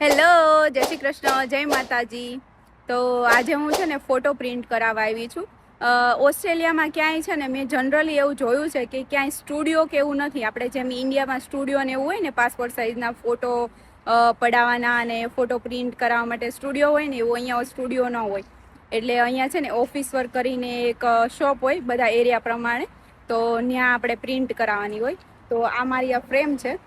Hello, જય શ્રી કૃષ્ણ, જય માતાજી. તો આજે હું છે ને ફોટો પ્રિન્ટ કરાવવા આવી છું. ઓસ્ટ્રેલિયામાં ક્યાંય છે ને મેં જનરલી એવું જોયું છે કે ક્યાંય સ્ટુડિયો કે એવું નથી. આપણે જેમ ઇન્ડિયામાં સ્ટુડિયો ને એવું હોય ને પાસપોર્ટ સાઇઝના ફોટો પડાવવાના અને ફોટો પ્રિન્ટ કરાવવા માટે સ્ટુડિયો હોય ને એવું અહીંયા સ્ટુડિયો ન હોય. એટલે અહીંયા છે ને ઓફિસ વર્ક કરીને એક શોપ હોય, બધા એરિયા પ્રમાણે. તો ત્યાં આપણે પ્રિન્ટ કરાવવાની હોય. તો આ મારી આ ફ્રેમ છે.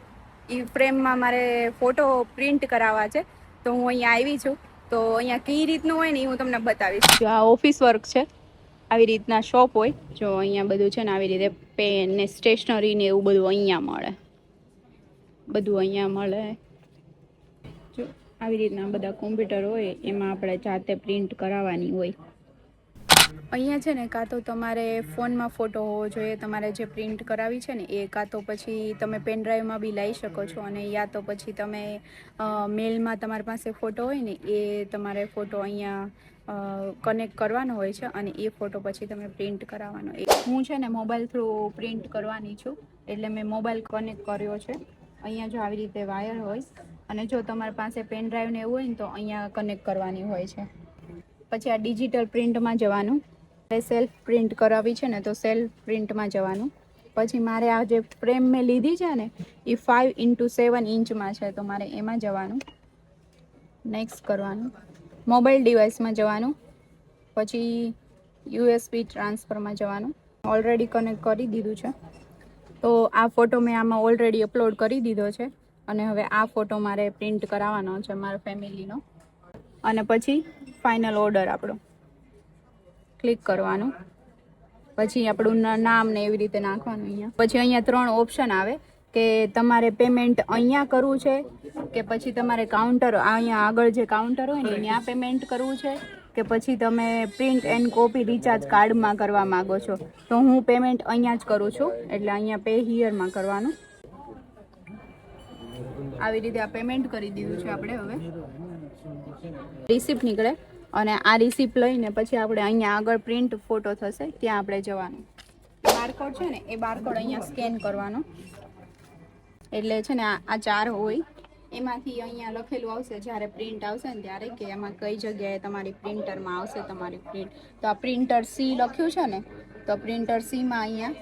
એ ફ્રેમમાં મારે ફોટો પ્રિન્ટ કરાવવા છે. તો હું અહીંયા આવી છું. તો અહીંયા કઈ રીતનું હોય ને એ હું તમને બતાવીશ. જો આ ઓફિસ વર્ક છે. આવી રીતના શોપ હોય. જો અહીંયા બધું છે ને આવી રીતે પેન ને સ્ટેશનરી ને એવું બધું અહીંયા મળે. બધું અહીંયા મળે. જો આવી રીતના બધા કોમ્પ્યુટર હોય, એમાં આપણે જાતે પ્રિન્ટ કરાવવાની હોય. અહીંયા છે ને કાં તો તમારે ફોનમાં ફોટો હોવો જોઈએ, તમારે જે પ્રિન્ટ કરાવી છે ને એ કાં તો પછી તમે પેનડ્રાઈવમાં બી લઈ શકો છો અને યા તો પછી તમે મેલમાં તમારી પાસે ફોટો હોય ને એ તમારે ફોટો અહીંયા કનેક્ટ કરવાનો હોય છે અને એ ફોટો પછી તમે પ્રિન્ટ કરાવવાનો. એ હું છે ને મોબાઈલ થ્રુ પ્રિન્ટ કરવાની છું, એટલે મેં મોબાઈલ કનેક્ટ કર્યો છે. અહીંયા જો આવી રીતે વાયર હોય અને જો તમારી પાસે પેનડ્રાઈવ ને એવું હોય ને તો અહીંયા કનેક્ટ કરવાની હોય છે. પછી આ ડિજિટલ પ્રિન્ટમાં જવાનું. સેલ્ફ પ્રિન્ટ કરાવી છે ને તો સેલ્ફ પ્રિન્ટમાં જવાનું. પછી મારે આ જે ફ્રેમ મેં લીધી છે ને, એ ફાઇવ ઇન્ટુ સેવન ઇંચમાં છે, તો મારે એમાં જવાનું. નેક્સ્ટ કરવાનું. મોબાઈલ ડિવાઇસમાં જવાનું. પછી યુએસબી ટ્રાન્સફરમાં જવાનું. ઓલરેડી કનેક્ટ કરી દીધું છે. તો આ ફોટો મેં આમાં ઓલરેડી અપલોડ કરી દીધો છે. અને હવે આ ફોટો મારે પ્રિન્ટ કરાવવાનો છે મારા ફેમિલીનો અને પછી ફાઇનલ ઓર્ડર આપણો. ક્લિક કરવાનું. પછી આપણું નામ ને એવી રીતે નાખવાનું અહીંયા. પછી અહીંયા ત્રણ ઓપ્શન આવે, કે તમારે પેમેન્ટ અહીંયા કરવું છે, કે પછી તમારે કાઉન્ટર, અહીંયા આગળ જે કાઉન્ટર હોય ને ત્યાં પેમેન્ટ કરવું છે, કે પછી તમે પ્રિન્ટ એન્ડ કોપી રિચાર્જ કાર્ડમાં કરવા માંગો છો. તો હું પેમેન્ટ અહીંયા જ કરું છું, એટલે અહીંયા પે હિયરમાં કરવાનું. આવી રીતે આ પેમેન્ટ કરી દીધું છે આપણે હવે. રિસિપ્ટ નીકળે. અને આ રિસિપ્ટ લઈને પછી આપણે અહીંયા આગળ પ્રિન્ટ ફોટો થશે, ત્યાં આપણે જવાનું. બારકોડ છે ને, એ બારકોડ અહીંયા સ્કેન કરવાનો. એટલે છે ને આ ચાર હોય. એમાંથી અહીંયા લખેલું આવશે, જ્યારે પ્રિન્ટ આવશે ને ત્યારે કે એમાં કઈ જગ્યાએ તમારી પ્રિન્ટરમાં આવશે તમારી પ્રિન્ટ તો આ પ્રિન્ટર સી લખ્યું છે ને, તો પ્રિન્ટર સીમાં અહીંયા,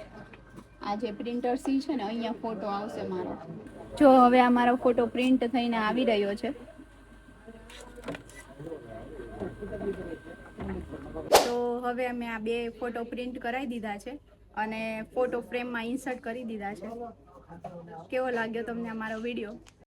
આ જે પ્રિન્ટર સી છે ને, અહીંયા ફોટો આવશે મારો. જો હવે આ મારો ફોટો પ્રિન્ટ થઈને આવી રહ્યો છે તો હવે અમે આ બે ફોટો પ્રિન્ટ કરાવી દીધા છે અને ફોટો ફ્રેમમાં ઇન્સર્ટ કરી દીધા છે. કેવો લાગ્યો તમને અમારો વીડિયો